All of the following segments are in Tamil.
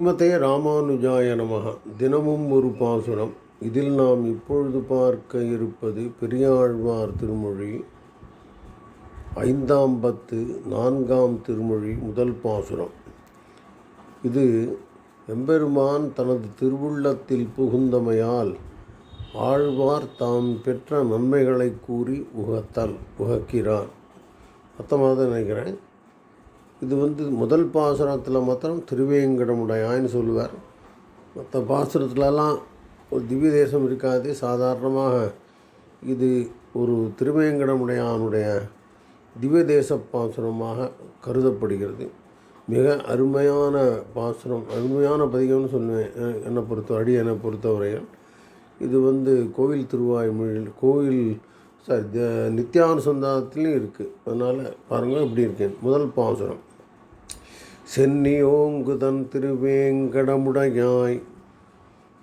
ஸ்ரீமதே ராமானுஜாய நமக. தினமும் ஒரு பாசுரம். இதில் நாம் இப்பொழுது பார்க்க இருப்பது பெரியாழ்வார் திருமொழி ஐந்தாம் பத்து நான்காம் திருமொழி முதல் பாசுரம். இது எம்பெருமான் தனது திருவுள்ளத்தில் புகுந்தமையால் ஆழ்வார் தாம் பெற்ற நன்மைகளை கூறி உகத்தல் உகக்கிறார். அர்த்தமாக தான் நினைக்கிறேன். இது வந்து முதல் பாசுரத்தில் மாத்திரம் திருவேங்கடமுடையான்னு சொல்லுவார். மற்ற பாசுரத்துலலாம் ஒரு திவ்ய தேசம் இருக்காது. சாதாரணமாக இது ஒரு திருவேங்கடமுடையானுடைய திவ்ய தேச பாசுரமாக கருதப்படுகிறது. மிக அருமையான பாசுரம் அருமையான பதிகம்னு சொல்லுவேன். என்னை பொறுத்த அடி என்னை பொறுத்தவரையில் இது வந்து கோவில் திருவாய்மொழியில் கோவில் சாரி நித்யானுசந்தானத்துலேயும் இருக்குது அதனால் பாருங்கள் இப்படி இருக்கேன். முதல் பாசுரம். சென்னியோங்குதன் திருவேங்கடமுடையாய்.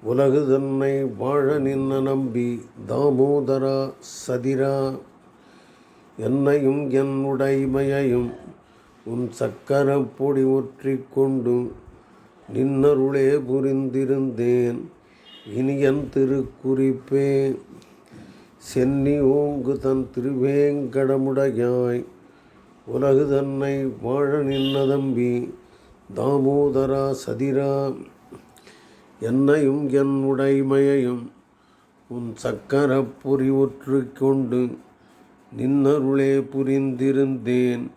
உலகு தன்னை வாழ நின்ன நம்பி தாமோதரா சதிரா என்னையும் என் உடைமையையும் உன் சக்கர பொடி ஒற்றிக் கொண்டு நின்னருளே புரிந்திருந்தேன். இனியன் திருக்குறிப்பே சென்னி ஓங்கு தன் திருவேங்கடமுடையாய். உலகு தன்னை வாழ நின்ன தம்பி தாமோதரா சதிரா. என்னையும் என் உடைமையையும் உன் சக்கர பொறி கொண்டு நின்னருளே புரிந்திருந்தேன்.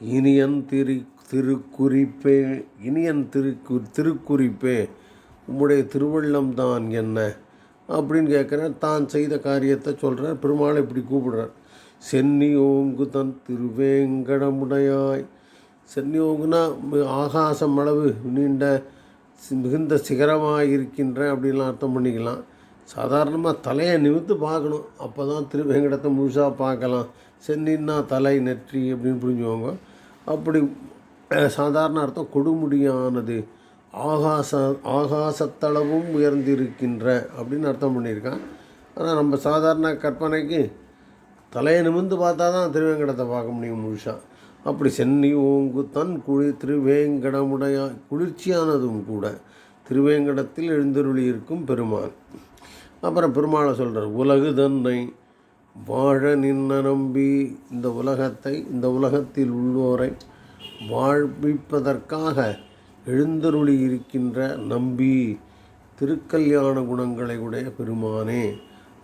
இனியன் திரு திருக்குறிப்பே இனியன் திருக்கு திருக்குறிப்பே உம்முடைய திருவள்ளம்தான் என்ன? அப்படின்னு கேட்குறேன். தான் செய்த காரியத்தை சொல்கிறார் பெருமாளை இப்படி கூப்பிடுறார். சென்னி ஓங்கு தன் திருவேங்கடமுடையாய். சென்னி ஓங்குனா ஆகாசம் அளவு நீண்ட சி- மிகுந்த சிகரமாக இருக்கின்ற அப்படின்லாம் அர்த்தம் பண்ணிக்கலாம். சாதாரணமாக தலையை நிமித்து பார்க்கணும். அப்போ தான் திருவேங்கடத்தை முழுசாக பார்க்கலாம். சென்னின்னா தலை நெற்றி அப்படின்னு புரிஞ்சுவாங்க. அப்படி சாதாரண அர்த்தம் கொடுமுடியானது. ஆகாச ஆகாசத்தளவும் உயர்ந்திருக்கின்ற அப்படின்னு அர்த்தம் பண்ணியிருக்கான். ஆனால் நம்ம சாதாரண கற்பனைக்கு தலையை நிமிர்ந்து பார்த்தா தான் திருவேங்கடத்தை பார்க்க முடியும் முழுசாக அப்படி சென்னி ஓங்கு தன் குளி திருவேங்கடமுடைய குளிர்ச்சியானதும் கூட திருவேங்கடத்தில் எழுந்தருளி இருக்கும் பெருமான் அப்புறம் பெருமாளை சொல்கிறார் உலகு தன்னை வாழ நின்ன நம்பி இந்த உலகத்தை இந்த உலகத்தில் உள்ளோரை வாழ்விப்பதற்காக எழுந்தருளி இருக்கின்ற நம்பி திருக்கல்யாண குணங்களை உடைய பெருமானே.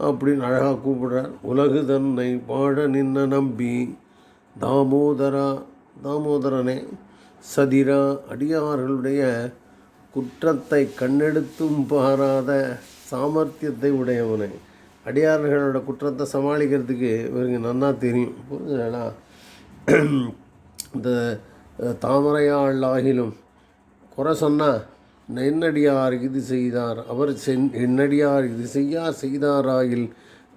அப்படின்னு அழகாக கூப்பிடுறார். உலகு தன்னை பாட நின்ன நம்பி தாமோதரா தாமோதரனே சதிரா அடியார்களுடைய குற்றத்தை கண்ணெடுத்தும் பாராத சாமர்த்தியத்தை உடையவனே. அடியார்களோட குற்றத்தை சமாளிக்கிறதுக்கு இவருக்கு நன்னா தெரியும். புரிஞ்சுங்களா இந்த தாமரையாள் ஆகிலும் குறை சொன்னால் நென்னடியார் இது செய்தார். அவர் சென் என்னடியார் இது செய்யார் செய்தாராயில்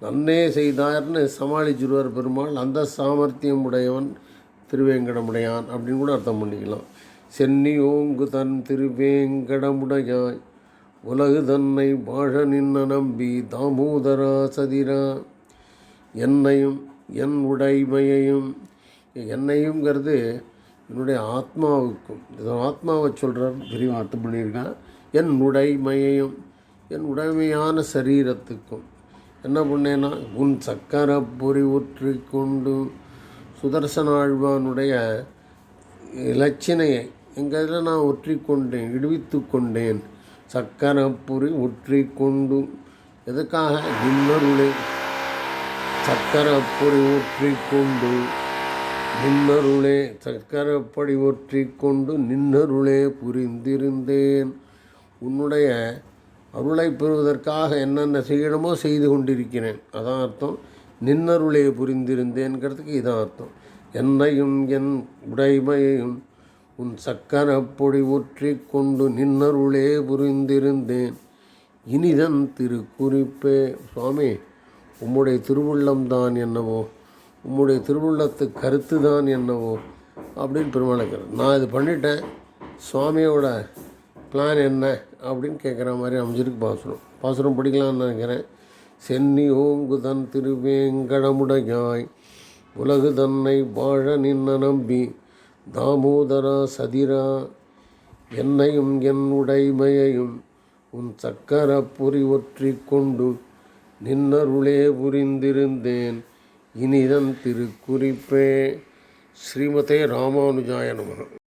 நன்னே செய்தார்னு சமாளிச்சிருவார் பெருமாள். அந்த சாமர்த்தியம் உடையவன் திருவேங்கடமுடையான் அப்படின்னு கூட அர்த்தம் பண்ணிக்கலாம். சென்னி ஓங்கு தன் திருவேங்கடமுடையாய் உலகு தன்னை வாழ நின்ன நம்பி தாமோதரா சதிரா. என்னையும் என் உடைமையையும் என்னையும்ங்கிறது என்னுடைய ஆத்மாவுக்கும் இது ஆத்மாவை சொல்கிறார் பெரிய அர்த்தம் பண்ணியிருக்கேன். என் உடைமையையும் என் உடைமையான சரீரத்துக்கும் என்ன பண்ணேன்னா உன் சக்கர பொறி ஒற்றி கொண்டு சுதர்சனாழ்வானுடைய இலச்சினையை எங்கள் இதில் நான் ஒற்றி கொண்டேன் விடுவித்து கொண்டேன். சக்கரப்புரி ஒற்றி கொண்டு எதுக்காக? இன்னொருளே சக்கரப்பொடி ஒற்றி கொண்டு நின்னருளே சக்கரப்படி ஒற்றி கொண்டு நின்னருளே புரிந்திருந்தேன். உன்னுடைய அருளை பெறுவதற்காக என்னென்ன செய்யணுமோ செய்து கொண்டிருக்கிறேன். அதான் அர்த்தம். நின்னருளே புரிந்திருந்தேன்கிறதுக்கு இதான் அர்த்தம். என்னையும் என் உடைமையையும் உன் சக்கரப்பொடி ஒற்றி கொண்டு நின்னருளே புரிந்திருந்தேன். இனிதன் திருக்குறிப்பே. சுவாமி உம்முடைய திருவுள்ளம்தான் என்னவோ? உம்முடைய திருவுள்ளத்து கருத்து தான் என்னவோ அப்படின்னு பெருமாளைக்கிறார் நான் இது பண்ணிட்டேன். சுவாமியோட பிளான் என்ன அப்படின்னு கேட்குற மாதிரி அமைஞ்சிருக்கு பாசுரம். பாசுரம் படிக்கலாம்னு நினைக்கிறேன். சென்னி ஓங்குதன் திருவேங்கடமுடையாய் உலகு தன்னை வாழ நின்ன நம்பி தாமோதரா சதிரா என்னையும் என் உடைமையையும் உன் சக்கர புரி ஒற்றி கொண்டு நின்னருளே புரிந்திருந்தேன். இனிதன் திருக்குறிப்பே. ஸ்ரீமதே ராமானுஜாய நமகம்